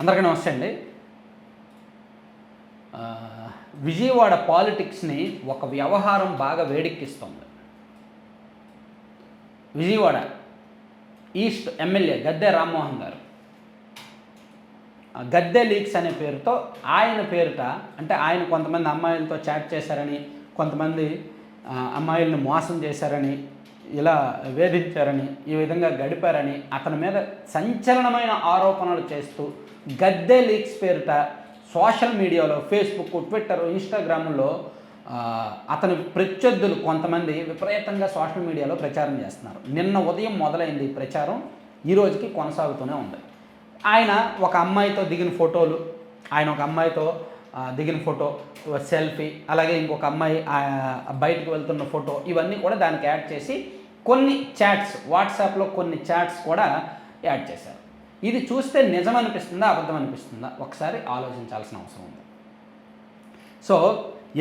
అందరికీ నమస్తే అండి. విజయవాడ పాలిటిక్స్ని ఒక వ్యవహారం బాగా వేడెక్కిస్తుంది. విజయవాడ ఈస్ట్ ఎమ్మెల్యే గద్దె రామ్మోహన్ గారు. గద్దె లీక్స్ అనే పేరుతో ఆయన పేరుట అంటే ఆయన కొంతమంది అమ్మాయిలతో చాట్ చేశారని కొంతమంది అమ్మాయిలను మోసం చేశారని ఇలా వేధించారని ఈ విధంగా గడిపారని అతని మీద సంచలనమైన ఆరోపణలు చేస్తూ గద్దె లీక్స్ పేరిట సోషల్ మీడియాలో ఫేస్బుక్ ట్విట్టర్ ఇన్స్టాగ్రామ్లో అతని ప్రత్యర్థులు కొంతమంది విపరీతంగా సోషల్ మీడియాలో ప్రచారం చేస్తున్నారు. నిన్న ఉదయం మొదలైంది ప్రచారం ఈ రోజుకి కొనసాగుతూనే ఉంది. ఆయన ఒక అమ్మాయితో దిగిన ఫోటోలు ఆయన ఒక అమ్మాయితో దిగిన ఫోటో సెల్ఫీ అలాగే ఇంకొక అమ్మాయి బయటకు వెళ్తున్న ఫోటో ఇవన్నీ కూడా దానికి యాడ్ చేసి కొన్ని చాట్స్ వాట్సాప్లో కొన్ని చాట్స్ కూడా యాడ్ చేశారు. ఇది చూస్తే నిజం అనిపిస్తుందా అబద్ధం అనిపిస్తుందా ఒకసారి ఆలోచించాల్సిన అవసరం ఉంది. సో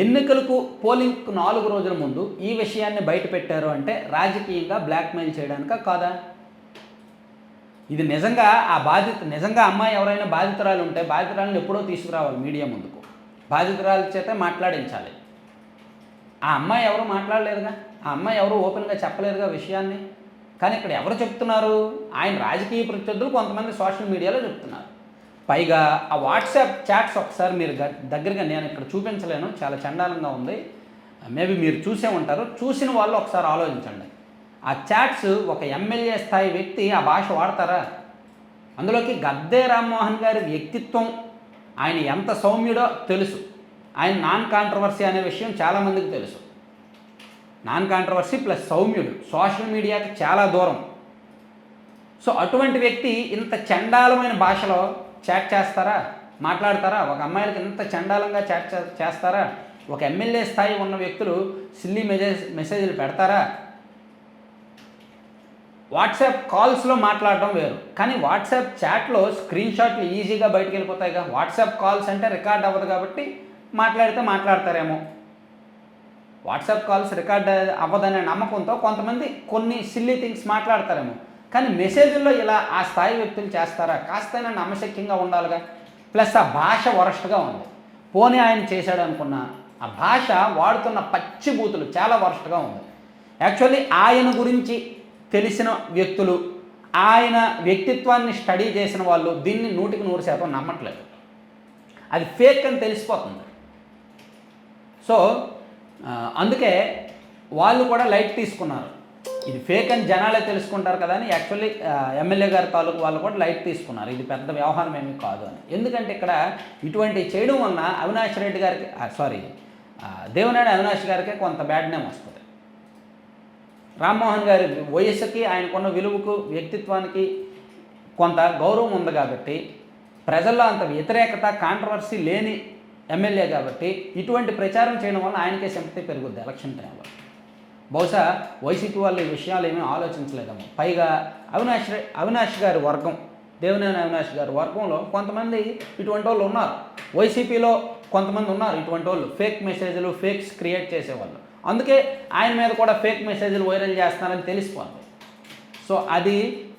ఎన్నికలకు పోలింగ్కు నాలుగు రోజుల ముందు ఈ విషయాన్ని బయట పెట్టారు అంటే రాజకీయంగా బ్లాక్మెయిల్ చేయడానికా కాదా? ఇది నిజంగా ఆ బాధిత నిజంగా అమ్మాయి ఎవరైనా బాధితురాలు ఉంటే బాధితురాలను ఎప్పుడో తీసుకురావాలి మీడియా ముందుకు. బాధితురాల చేత మాట్లాడించాలి. ఆ అమ్మాయి ఎవరు మాట్లాడలేదుగా? ఆ అమ్మాయి ఎవరు ఓపెన్గా చెప్పలేదుగా విషయాన్ని? కానీ ఇక్కడ ఎవరు చెప్తున్నారు? ఆయన రాజకీయ ప్రత్యర్థులు కొంతమంది సోషల్ మీడియాలో చెప్తున్నారు. పైగా ఆ వాట్సాప్ చాట్స్ ఒకసారి మీరు దగ్గరగా నేను ఇక్కడ చూపించలేను చాలా చండాలంగా ఉంది. మేబీ మీరు చూసే ఉంటారు. చూసిన వాళ్ళు ఒకసారి ఆలోచించండి. చాట్స్ ఒక ఎమ్మెల్యే స్థాయి వ్యక్తి ఆ భాష వాడతారా? అందులోకి గద్దే రామ్మోహన్ గారి వ్యక్తిత్వం ఆయన ఎంత సౌమ్యుడో తెలుసు. ఆయన నాన్ కాంట్రవర్సీ అనే విషయం చాలామందికి తెలుసు. నాన్ కాంట్రవర్సీ ప్లస్ సౌమ్యుడు. సోషల్ మీడియాకి చాలా దూరం. సో అటువంటి వ్యక్తి ఇంత చండాలమైన భాషలో చాట్ చేస్తారా? మాట్లాడతారా? ఒక అమ్మాయిలకి ఇంత చండాలంగా చాట్ చేస్తారా? ఒక ఎమ్మెల్యే స్థాయి ఉన్న వ్యక్తులు సిల్లీ మెసేజ్ మెసేజ్లు పెడతారా? వాట్సాప్ కాల్స్లో మాట్లాడడం వేరు. కానీ వాట్సాప్ చాట్లో స్క్రీన్ షాట్లు ఈజీగా బయటకు వెళ్ళిపోతాయిగా వాట్సాప్ కాల్స్ అంటే రికార్డ్ అవ్వదు కాబట్టి మాట్లాడితే మాట్లాడతారేమో. వాట్సాప్ కాల్స్ రికార్డ్ అవ్వదనే నమ్మకంతో కొంతమంది కొన్ని సిల్లీ థింగ్స్ మాట్లాడతారేమో. కానీ మెసేజ్లో ఇలా ఆ స్థాయి వ్యక్తులు చేస్తారా? కాస్తైనా నమ్మశక్యంగా ఉండాలిగా. ప్లస్ ఆ భాష వరస్ట్గా ఉంది. పోనీ ఆయన చేశాడు అనుకున్నా ఆ భాష వాడుతున్న పచ్చి బూతులు చాలా వరస్ట్గా ఉంది. యాక్చువల్లీ ఆయన గురించి తెలిసిన వ్యక్తులు ఆయన వ్యక్తిత్వాన్ని స్టడీ చేసిన వాళ్ళు దీన్ని నూటికి నూరు శాతం నమ్మట్లేదు. అది ఫేక్ అని తెలిసిపోతుంది. సో అందుకే వాళ్ళు కూడా లైట్ తీసుకున్నారు. ఇది ఫేక్ అని జనాలే తెలుసుకుంటారు కదా అని యాక్చువల్లీ ఎమ్మెల్యే గారి తాలూకు వాళ్ళు కూడా లైట్ తీసుకున్నారు. ఇది పెద్ద వ్యవహారం ఏమీ కాదు అని. ఎందుకంటే ఇక్కడ ఇటువంటి చేయడం వలన అవినాష్ రెడ్డి గారికి సారీ దేవనాయుడు అవినాష్ గారికి కొంత బ్యాడ్ నేమ్ వస్తుంది. రామ్మోహన్ గారి వయస్సుకి ఆయనకున్న విలువకు వ్యక్తిత్వానికి కొంత గౌరవం ఉంది కాబట్టి ప్రజల్లో అంత వ్యతిరేకత కాంట్రవర్సీ లేని ఎమ్మెల్యే కాబట్టి ఇటువంటి ప్రచారం చేయడం వల్ల ఆయనకే సింపతి పెరుగుద్ది ఎలక్షన్ టైంలో. బహుశా వైసీపీ వాళ్ళు ఈ విషయాలు ఏమీ ఆలోచించలేదేమో. పైగా అవినాష్ అవినాష్ గారి వర్గం దేవినేని అవినాష్ గారి వర్గంలో కొంతమంది ఇటువంటి వాళ్ళు ఉన్నారు. వైసీపీలో కొంతమంది ఉన్నారు ఇటువంటి వాళ్ళు. ఫేక్ మెసేజ్లు ఫేక్స్ క్రియేట్ చేసేవాళ్ళు. అందుకే ఆయన మీద కూడా ఫేక్ మెసేజ్లు వైరల్ చేస్తున్నారని తెలిసిపోతుంది. సో అది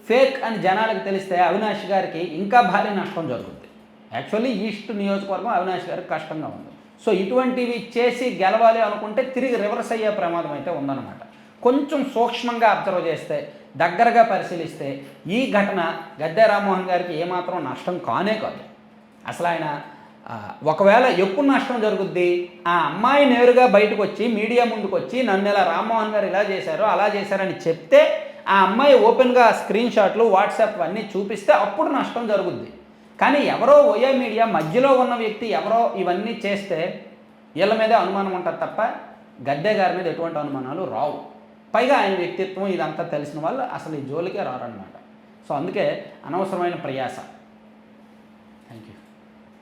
ఫేక్ అని జనాలకు తెలిస్తే అవినాష్ గారికి ఇంకా భారీ నష్టం జరుగుతుంది యాక్చువల్లీ ఈస్ట్ నియోజకవర్గం అవినాష్ గారికి కష్టంగా ఉంది. సో ఇటువంటివి చేసి గెలవాలి అనుకుంటే తిరిగి రివర్స్ అయ్యే ప్రమాదం అయితే ఉందన్నమాట. కొంచెం సూక్ష్మంగా అబ్జర్వ్ చేస్తే దగ్గరగా పరిశీలిస్తే ఈ ఘటన గద్దె రామ్మోహన్ గారికి ఏమాత్రం నష్టం కానే కాదు. అసలు ఆయన ఒకవేళ ఎక్కువ నష్టం జరుగుద్ది ఆ అమ్మాయి నేరుగా బయటకు వచ్చి మీడియా ముందుకు వచ్చి నన్ను ఇలా రామ్మోహన్ గారు ఇలా చేశారు అలా చేశారని చెప్తే ఆ అమ్మాయి ఓపెన్గా స్క్రీన్ షాట్లు వాట్సాప్ అన్నీ చూపిస్తే అప్పుడు నష్టం జరుగుద్ది. కానీ ఎవరో ఓయే మీడియా మధ్యలో ఉన్న వ్యక్తి ఎవరో ఇవన్నీ చేస్తే వీళ్ళ మీదే అనుమానం ఉంటుంది తప్ప గద్దె గారి మీద ఎటువంటి అనుమానాలు రావు. పైగా ఆయన వ్యక్తిత్వం ఇదంతా తెలిసిన వాళ్ళు అసలు ఈ జోలికే రారన్నమాట. సో అందుకే అనవసరమైన ప్రయాస. Thank you